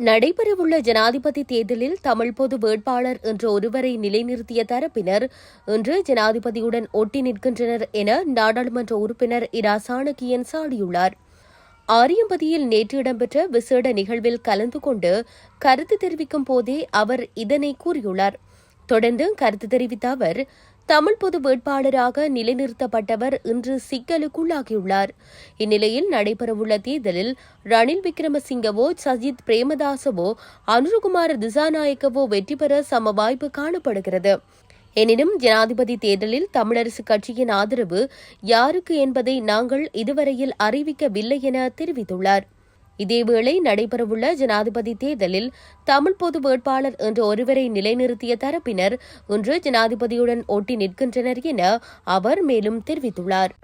நடைபெறவுள்ள ஜனாதிபதி தேர்தலில் தமிழ் பொது வேட்பாளர் என்ற ஒருவரை நிலைநிறுத்திய தரப்பினர் இன்று ஜனாதிபதியுடன் ஒட்டி நிற்கின்றனர் என நாடாளுமன்ற உறுப்பினர் இரா சாணக்கியன் சாடியுள்ளார். ஆரியம்பதியில் நேற்று இடம்பெற்ற விசேட நிகழ்வில் கலந்து கொண்டு கருத்து தெரிவிக்கும் போதே அவர் இதனை கூறியுள்ளார். தொடர்ந்து கருத்து தெரிவித்த அவர் தமிழ் பொது வேட்பாளராக நிலைநிறுத்தப்பட்டவர் இன்று சிக்கலுக்குள்ளாகியுள்ளார். இந்நிலையில் நடைபெறவுள்ள தேர்தலில் ரணில் விக்ரமசிங்கவோ சஜித் பிரேமதாசவோ அனுருகுமார் திசாநாயக்கவோ வெற்றி பெற சம வாய்ப்பு காணப்படுகிறது. எனினும் ஜனாதிபதி தேர்தலில் தமிழரசு கட்சியின் ஆதரவு யாருக்கு என்பதை நாங்கள் இதுவரையில் அறிவிக்கவில்லை என தெரிவித்துள்ளார். இதேவேளை நடைபெறவுள்ள ஜனாதிபதி தேர்தலில் தமிழ் பொது வேட்பாளர் என்ற ஒருவரை நிலைநிறுத்திய தரப்பினர் இன்று ஜனாதிபதியுடன் ஒட்டி நிற்கின்றனர் என அவர் மேலும் தெரிவித்துள்ளார்.